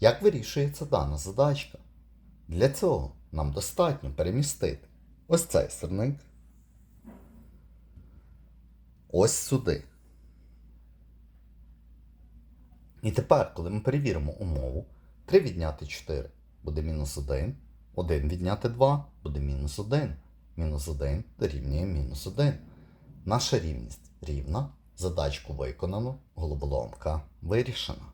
Як вирішується дана задачка? Для цього нам достатньо перемістити ось цей сирник ось сюди. І тепер, коли ми перевіримо умову, 3 відняти 4 буде мінус 1, 1 відняти 2 буде мінус 1, мінус 1 дорівнює мінус 1. Наша рівність рівна, задачку виконано, головоломка вирішена.